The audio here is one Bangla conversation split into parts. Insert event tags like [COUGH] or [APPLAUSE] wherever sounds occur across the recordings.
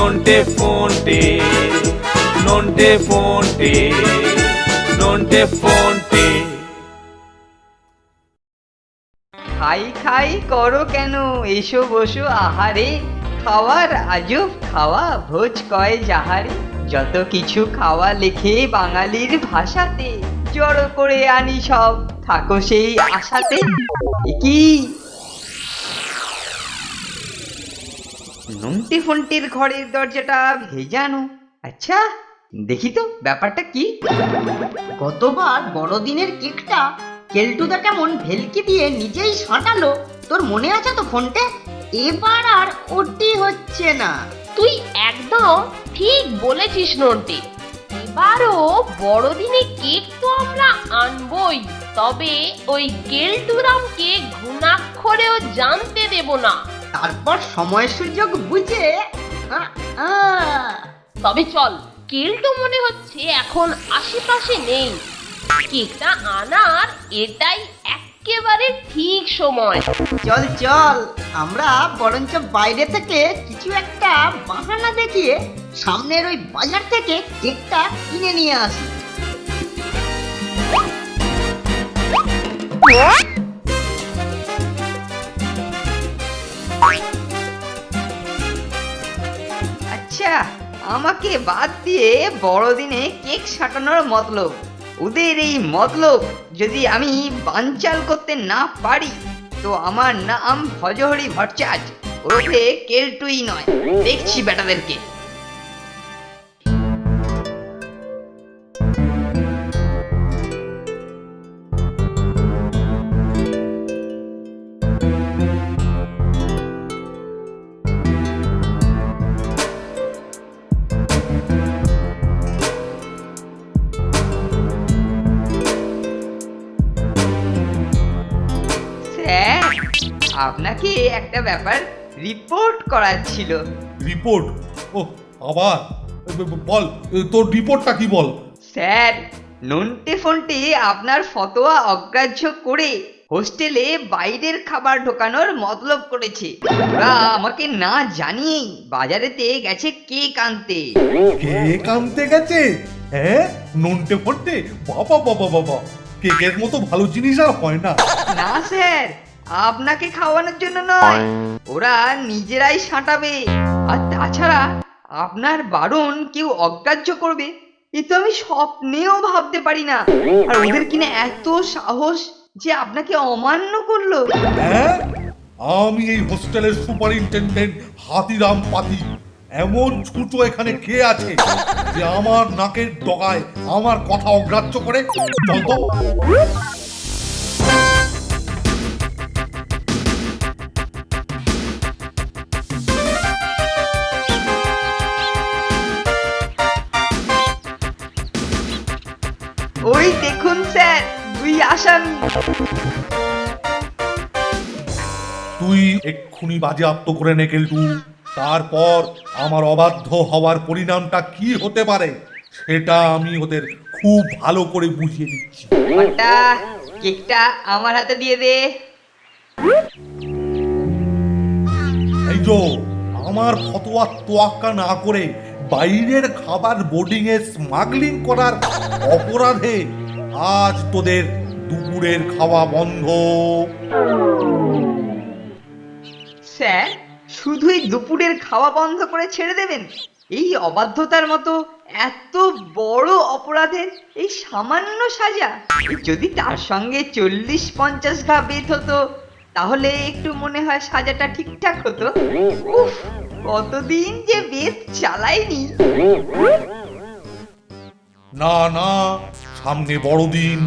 নন্টে ফোনটে নন্টে ফোনটে নন্টে ফোনটে। খাই খাই করো কেন? এসো বসো আহারে। খাওয়ার আজব খাওয়া, ভোজ কয় যাহারে। যত কিছু খাওয়া লেখে বাঙালির ভাষাতে, জড়ো করে আনি সব, থাকো সেই আশাতে। কি? নন্টি ফন্টির ঘরের দরজাটা ভেজানো। আচ্ছা দেখি তো ব্যাপারটা কি? গতবার বড়দিনের কেকটা কেলটুদা কেমন ভেলকি দিয়ে নিজেই সাঁটালো। তোর মনে আছে তো ফোনটে? এবার আর ওটি হচ্ছে না। তুই একদম ঠিক বলেছিস নন্টে। এবারও বড়দিনে কেক তো আমরা আনবই তবে ওই কেলটুরামকে ঘুণাক্ষরেও জানতে দেব না। তারপর সময় সুযোগ বুঝে আ, আ, তবে চল কেলটু মনে হচ্ছে এখন আশেপাশে নেই। কেকটা আনার এটাই একেবারে ঠিক সময়। চল চল আমরা বরঞ্চ বাইরে থেকে কিছু একটা বাহানা দেখিয়ে সামনের ওই বাজার থেকে কেকটা কিনে নিয়ে আসি। আচ্ছা আমাকে বাদ দিয়ে বড়দিনে কেক সাটানোর মতলব। ওদের এই মতলব যদি আমি বানচাল করতে না পারি, তো আমার নাম ভজহরি ভট্টাচার্য। ওরফে কেলটুই নয়। দেখছি বেটাদেরকে। আপনাকে একটা ব্যাপার রিপোর্ট করার ছিল। রিপোর্ট ও আবার? বল তোর রিপোর্টটা কি বল? স্যার নন্টে ফন্টে আপনার ফতোয়া অগ্রাহ্য করে হোস্টেলে বাইরের খাবার ঢোকানোর মতলব করেছে। ওরা আমাকে না জানিয়েই বাজারেতে গেছে কেক আনতে। কেক আনতে গেছে? হ্যাঁ? নন্টে ফন্টে? বাবা বাবা বাবা। কেকের মতো ভালো জিনিস আর হয় না। না স্যার। আপনাকে খাওয়ানোর জন্য নয় ওরা নিজেরাই সাঁটাবে। আর তাছাড়া আপনার বারণ কেউ অগ্রাহ্য করবে এ তো আমি স্বপ্নেও ভাবতে পারি না। আর ওদের কিনা এত সাহস যে আপনাকে অমান্য করল। হ্যাঁ? আমি এই হোস্টেলের সুপারিনটেন্ডেন্ট হাতিরাম পাতি এমন ছুটো এখানে কে আছে যে আমার নাকের ডগায় আমার কথা অগ্রাহ্য করে? চল আসামি তুই এক্ষুনি বাজেয়াপ্ত করে নে কেলটু তারপর আমার অবাধ্য হওয়ার পরিণামটা কি হতে পারে সেটা আমি ওদের খুব ভালো করে বুঝিয়ে দিচ্ছি। ওটা কেকটা আমার হাতে দিয়ে দে। এই যো আমার ফতোয়া তোয়াক্কা না করে বাইরের খাবার বোর্ডিং এ স্মাগলিং করার অপরাধে আজ তোদের দুপুরের খাওয়া বন্ধ। স্যার শুধুই দুপুরের খাওয়া বন্ধ করে ছেড়ে দেবেন? এই অবাধ্যতার মতো এত বড় অপরাধের এই সামান্য সাজা। যদি তার সঙ্গে চল্লিশ পঞ্চাশ ঘা বেত হতো তাহলে একটু মনে হয় সাজাটা ঠিকঠাক হতো। উফ কতদিন যে বেত চালাইনি। না না সামনে বড়দিন।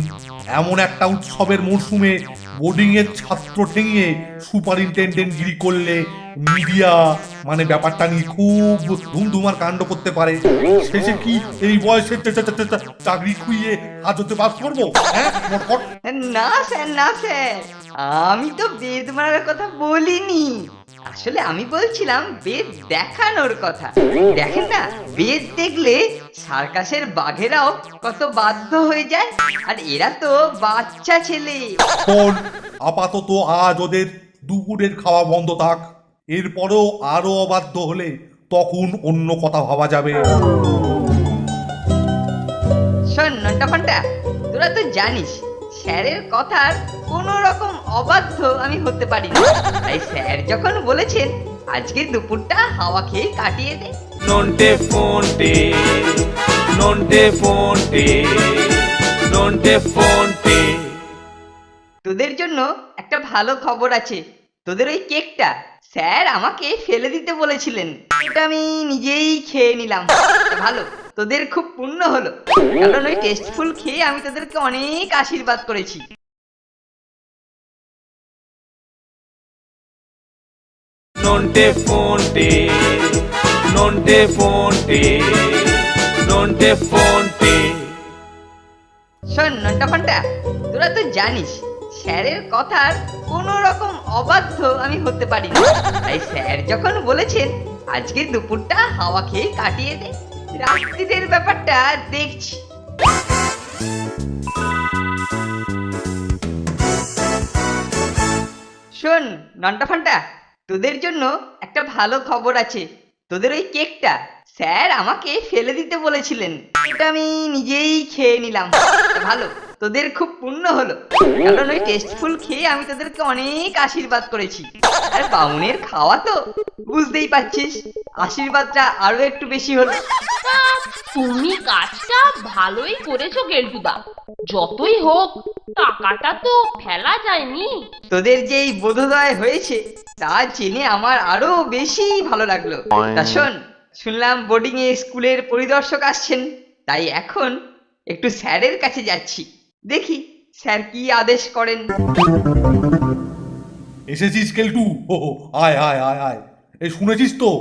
এমন একটা উৎসবের মরশুমে এর ছাত্র ঠেঙিয়ে সুপারিনটেন্ডেন্ট গিরি করলে মিডিয়া মানে ব্যাপারটা নিয়ে খুব ধুমধুমার কাণ্ড করতে পারে। শেষে কি এই বয়সে চাকরি খুইয়ে হাজতে বাস করব? না স্যার না স্যার। আমি তো বেদ মারার কথা বলিনি। আসলে আমি বলছিলাম বেদ দেখানোর কথা। দেখেন না বেদ দেখলে সার্কাসের বাঘেরাও কত বাধ্য হয়ে যায়। আর এরা তো বাচ্চা ছেলে। শোন আপাতত আজ ওদের দুপুরের খাওয়া বন্ধ থাক। এরপরেও আরও অবাধ্য হলে তখন অন্য কথা ভাবা যাবে। শোন নন্টা ফন্টা তোরা তো জানিস স্যারের কথার কোন রকম অবাধ্য আমি হতে পারি না। তাই স্যার যখন বলেছেন আজকে দুপুরটা হাওয়া খেয়ে কাটিয়ে দে। নন্টে ফোনটে নন্টে ফোনটে নন্টে ফোনটে। তোদের জন্য একটা ভালো খবর আছে। তোদের ওই কেকটা স্যার আমাকে ফেলে দিতে বলেছিলেন। ওটা আমি নিজেই খেয়ে নিলাম। ভালো। তোদের খুব পুণ্য হলো। কারণ ওই টেস্টফুল খেয়ে আমি তোদেরকে অনেক আশীর্বাদ করেছি। নন্টে ফোনটে নন্টে ফোনটে নন্টে ফোনটে। শোন নন্টা ফন্টা তোরা তো জানিস স্যারের কথার কোন রকম অবাধ্য আমি হতে পারি না। তাই স্যার যখন বলেছেন আজকে দুপুরটা হাওয়া খেয়ে কাটিয়ে দে। রাত্রিদের ব্যাপারটা দেখছি। শোন, নন্টা ফান্টা, তোদের জন্য একটা ভালো খবর আছে। তোদের ওই কেকটা স্যার আমাকে ফেলে দিতে বলেছিলেন। ওটা আমি নিজেই খেয়ে নিলাম। ভালো, তোদের খুব পুণ্য হলো। কারণ ওই টেস্টফুল খেয়ে আমি তোদেরকে অনেক আশীর্বাদ করেছি। আর বামুনের খাওয়া তো বুঝতেই পারছিস? আশীর্বাদটা আরও একটু বেশি হলো। তুমি কাজটা ভালোই করেছ গেলটুদা যতই হোক টাকাটা তো ফেলা যায়নি। তোদের যে এই বোধোদয় হয়েছে তা জেনে আমার আরও বেশি ভালো লাগল। তা শোন শুনলাম বোর্ডিং এ স্কুলের পরিদর্শক আসছেন। তাই এখন একটু স্যারের কাছে যাচ্ছি। দেখি স্যার কি আদেশ করেন। এসেছিস কেলটু? ও ও, আয় আয় আয় আয়। এই শুনেছিস তো?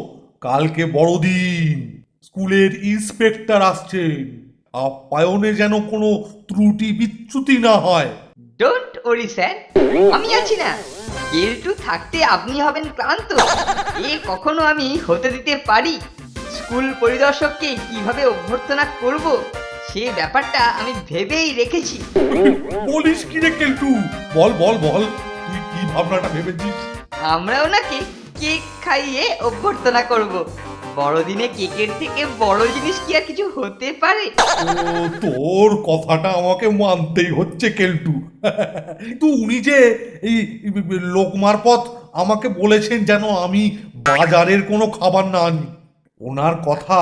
কালকে বড়দিন। স্কুলের ইন্সপেক্টর আসছেন। আপ্যায়নে যেন কোনো ত্রুটি বিচ্যুতি না হয়। ডোন্ট ওরি স্যার আমি আছি না। কেলটু থাকতে আপনি হবেন ক্লান্ত। এ কখনো আমি হতে দিতে পারি? স্কুল পরিদর্শককে কীভাবে অভ্যর্থনা করব? সে ব্যাপারটা আমি ভেবেই রেখেছি। বলিস কি রে কেলটু বল বল বল। তুই কি ভাবনাটা ভেবেছিস? আমরা ওনাকে কেক খাইয়ে অভ্যর্থনা করব। বড়দিনে কেকের থেকে বড় জিনিস কি আর কিছু হতে পারে? ও তোর কথাটা আমাকে মানতেই হচ্ছে কেলটু। তো উনি যে এই লোক মারফত আমাকে বলেছেন যেন আমি বাজারের কোনো খাবার না আনি ওনার কথা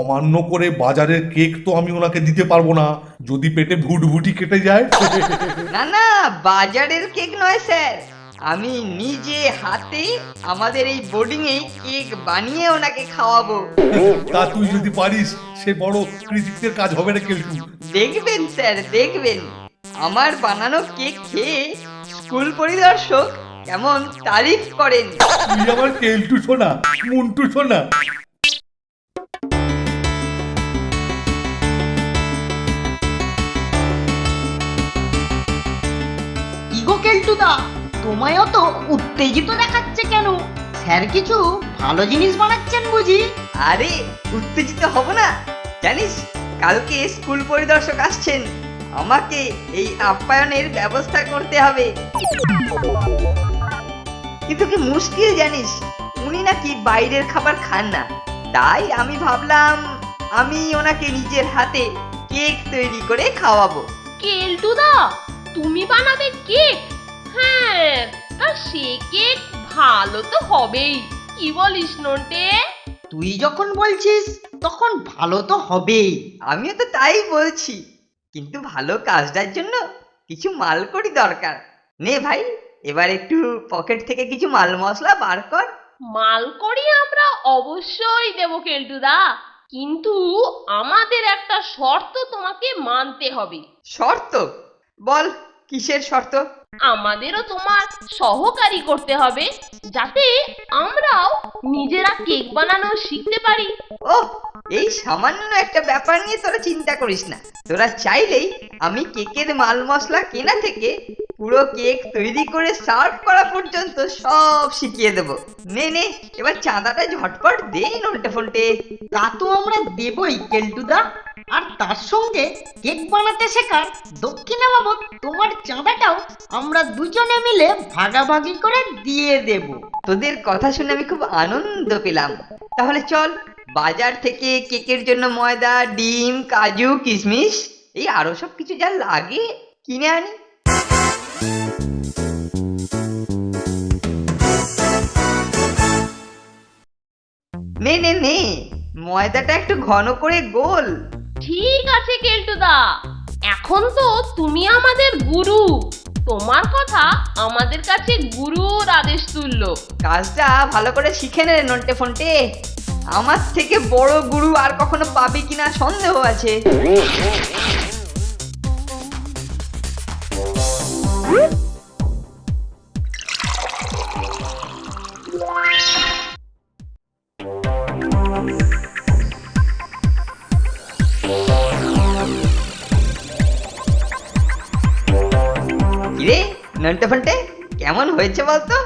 অমান্য করে বাজারের কেক তো আমি ওনাকে দিতে পারব না যদি পেটে ভুটভুটি কেটে যায়। না না বাজারের কেক নয় স্যার। আমি নিজে হাতে আমাদের এই বোর্ডিং এ কেক বানিয়ে ওনাকে খাওয়াবো। তা তুই যদি পারিস সে বড় কৃতিত্বের কাজ হবে না কিন্তু দেখবেন স্যার দেখবেন। আমার বানানো কেক খেয়ে স্কুল পরিদর্শক কেমন তারিফ করেন। তুই আমার কেলটু শোনা মুন্টু শোনা তোমায় অত উত্তেজিত দেখাচ্ছে কেন? স্যার কিছু ভালো জিনিস বানাচ্ছেন বুঝি? আরে উত্তেজিত হব না। জানিস কালকে স্কুল পরিদর্শক আসছেন। আমাকে এই আপ্যায়নের ব্যবস্থা করতে হবে। কিন্তু কি মুশকিল জানিস? উনি নাকি বাইরের খাবার খান না। তাই আমি ভাবলাম আমি ওনাকে নিজের হাতে কেক তৈরি করে খাওয়াবো। কেলটুদা তুমি বানাবে কেক? হ্যাঁ তা সে কেক ভালো তো হবেই। কি বলিস নন্টে? তুই যখন বলছিস তখন ভালো তো হবেই আমিও তো তাই বলছি। কিন্তু ভালো কাজটার জন্য কিছু মালকড়ি দরকার। নে ভাই এবার একটু পকেট থেকে কিছু মাল মশলা বার কর। মাল করি আমরা অবশ্যই দেবো কেলটুদা কিন্তু আমাদের একটা শর্ত তোমাকে মানতে হবে। শর্ত? বল। কিসের শর্ত? আমাদেরও তোমার সহকারী করতে হবে যাতে আমরাও নিজেরা কেক বানানো শিখতে পারি। ও এই সামান্য একটা ব্যাপার নিয়ে তোরা চিন্তা করিস না। তোরা চাইলেই আমি কেকের মাল মশলা কেনা থেকে পুরো কেক তৈরি করে সার্ভ করা পর্যন্ত সব শিখিয়ে দেবো। নে নে, এবার চাঁদাটা ঝটপট দে নন্টে ফন্টে তা তো আমরা দেবই, কেলটুদা। আর তার সঙ্গে কেক বানাতে শেখার দক্ষিণা বাবদ তোমার চাঁদাটাও আমরা দুজনে মিলে ভাগাভাগি করে দিয়ে দেব। তোদের কথা শুনে আমি খুব আনন্দ পেলাম। তাহলে চল, বাজার থেকে কেকের জন্য ময়দা, ডিম, কাজু, কিশমিশ, এই আরও সব কিছু যা লাগে কিনে আনি। নে নে নে। ময়দাটা একটু ঘন করে গোল। ঠিক আছে কেলটুদা। এখন তো তুমি আমাদের গুরু। তোমার কথা আমাদের কাছে গুরুর আদেশ তুলল। কাজটা ভালো করে শিখে নে নন্টে ফন্টে। আমার থেকে বড় গুরু আর কখনো পাবে কিনা সন্দেহ আছে। নন্টে ফন্টে কেমন হয়েছে বলতো?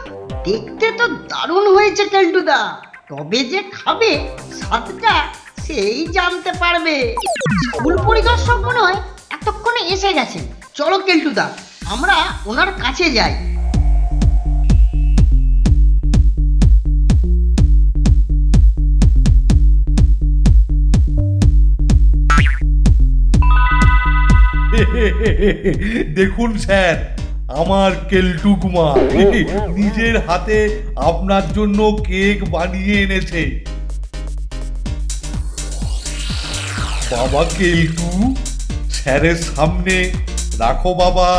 দেখতে তো দারুণ হয়েছে কেলটুদা তবে যে খাবে, স্বাদটা সেই জানতে পারবে। স্কুল পরিদর্শক মনে হয় এতক্ষণে এসে গেছেন। চলো কেলটুদা আমরা ওনার কাছে যাই। [LAUGHS] দেখুন, স্যার আমার কেলটু কুমার। নিজের হাতে আপনার জন্য কেক বানিয়ে এনেছে। বাবা কেলটু স্যারের সামনে রাখো বাবা।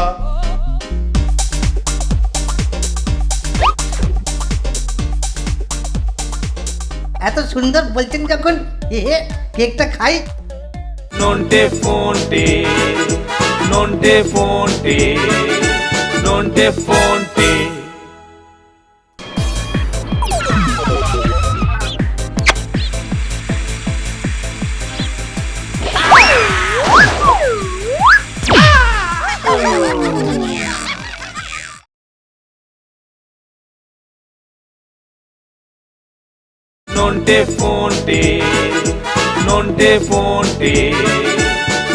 এত সুন্দর বলছেন যখন কেকটা খাই। নন্টে ফন্টে নন্টে ফন্টে। নন্টে ফন্টে নন্টে ফন্টে নন্টে ফন্টে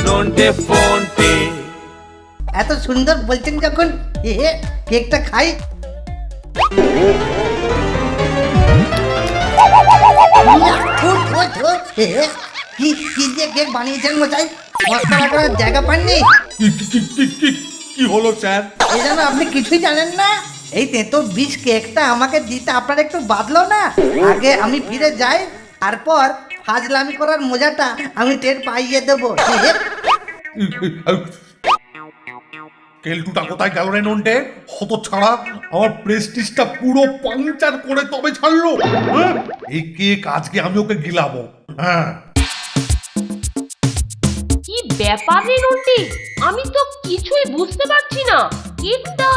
নন্টে ফন্টে এত সুন্দর বলছেন যখন এ কেকটা খাই। কি কি যে কেক বানিয়েছেন মশাই? মশলা করার জায়গা পাননি? কি কি- কি কি- কি কি হলো স্যার? এই জন্য আপনি কিছুই জানেন না। এই তেতো বিষ কেকটা আমাকে দিতে আপনার একটু বাদলো না। আগে আমি ফিরে যাই তারপর ফাজলামি করার মজাটা আমি টের পাইয়ে দেবো। কেলটুটা কোথায় গেল রে নন্টে? হত ছাড়া আমার প্রেস্টিজটা পুরো পাংচার করে তবে ছাড়লো। হ্যাঁ? এই কেক আজকে আমি ওকে গিলাবো। হ্যাঁ। কি ব্যাপার রে নন্টি? আমি তো কিছুই বুঝতে পারছি না। কেকটা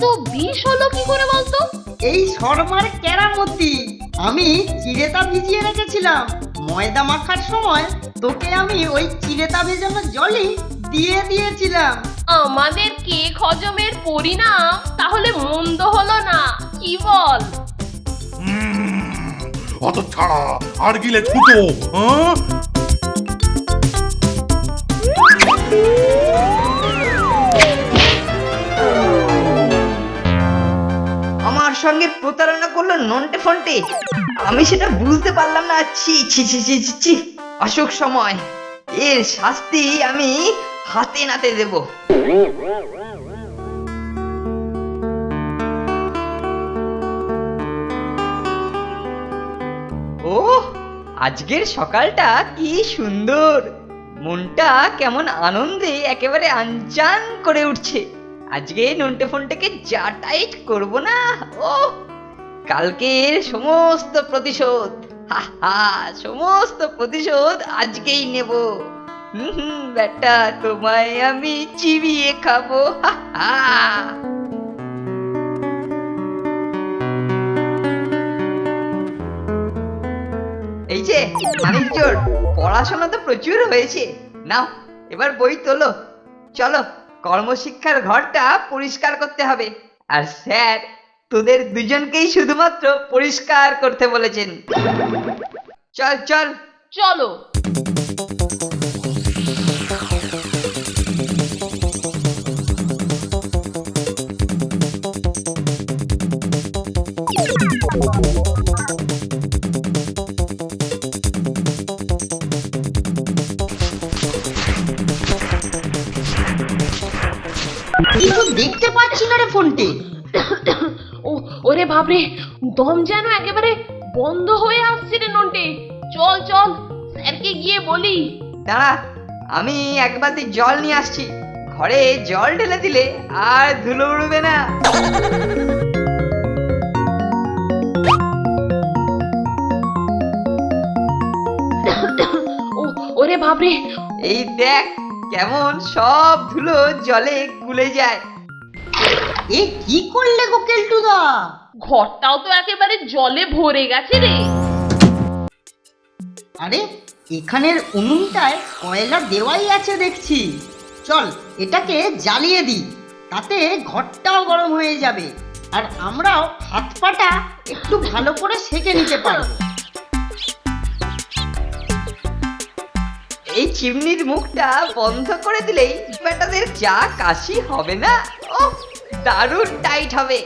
তো বিষ হলো কি করে বলতো? এই শর্মার কেরামতি। আমি চিড়েতা ভিজিয়ে রেখেছিলাম। ময়দা মাখার সময় তোকে আমি ওই চিড়েতা ভেজানো জলই দিয়ে দিয়েছিলাম। আমাদের কেক হজমের পরিণাম তাহলে মন্দ হলো না কি বল? অত ছাড়া আর গিলে ছুটো হ্যাঁ? আমার সঙ্গে প্রতারণা করল নন্টে ফন্টে। আমি সেটা বুঝতে পারলাম না। ছি ছি ছি ছি ছি ছি। অসুখ সময় এর শাস্তি আমি হাতে নাতে দেব ও আজকের সকালটা কি সুন্দর। মনটা কেমন আনন্দে একেবারে আনচান করে উঠছে। আজকে নন্টে ফোনটাকে যা টাইট করব না। ও কালকের সমস্ত প্রতিশোধ। হা হা, সমস্ত প্রতিশোধ আজকেই নেব। হুম বেটা তোমায় আমি চিবিয়ে খাব এই যে পড়াশোনা তো প্রচুর হয়েছে। নাও, এবার বই তোলো। চলো, কর্মশিক্ষার ঘরটা পরিষ্কার করতে হবে। আর স্যার, তোদের দুজনকেই শুধুমাত্র পরিষ্কার করতে বলেছেন। চল চল। চলো। বাপরে দম যেন একেবারে বন্ধ হয়ে আসছে রে নন্টে। চল চল স্যারকে গিয়ে বলি। দাঁড়া আমি এক বালতি জল নিয়ে আসছি। ঘরে জল ঢেলে দিলে আর ধুলো উড়বে না। ও ওরে বাপরে। এই দেখ কেমন সব ধুলো জলে গুলে যায়। এ কি করলে গো কেলটুদা? ঘরটাও তো একেবারে জলে ভরে গেছে রে। আরে এখানের উনুনটায় কয়লা দেওয়াই আছে দেখছি। চল এটাকে জ্বালিয়ে দিই তাতে ঘরটাও গরম হয়ে যাবে আর আমরাও হাত পাটা একটু ভালো করে সেকে নিতে পারব। এই চিমনির মুখটা বন্ধ করে দিলেই বেটাদের চা কাশি হবে না? ও দারুণ টাইট হবে।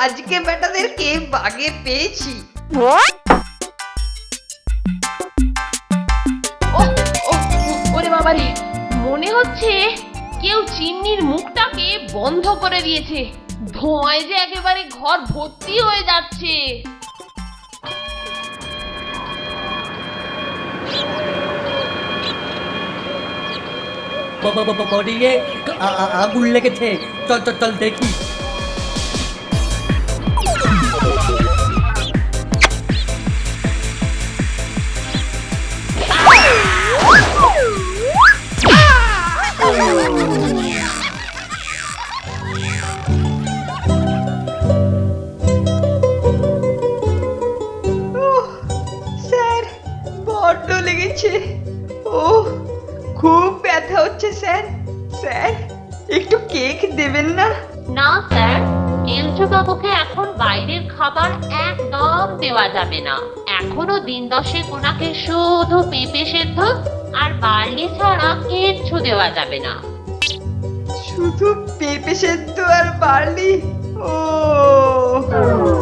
আজকে বেটাদেরকে বাগে পেয়েছি ওরে বাবারে মনে হচ্ছে কেউ চিমনির মুখটাকে বন্ধ করে দিয়েছে ধোঁয়ায় যে একেবারে ঘর ভর্তি হয়ে যাচ্ছে বডিয়ে আগুন লেগেছে চল চল চল দেখি স্যার স্যার একটু কেক দেবেন না? না স্যার। কেলচু বাবুকে এখন বাইরের খাবার একদম দেওয়া যাবে না। এখনও দিন দশেক ওনাকে শুধু পেঁপে সেদ্ধ আর বার্লি ছাড়া কিচ্ছু দেওয়া যাবে না। শুধু পেঁপে সেদ্ধ আর বার্লি? ও।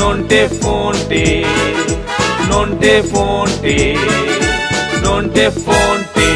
non te fonte, non te fonte, non te fonte.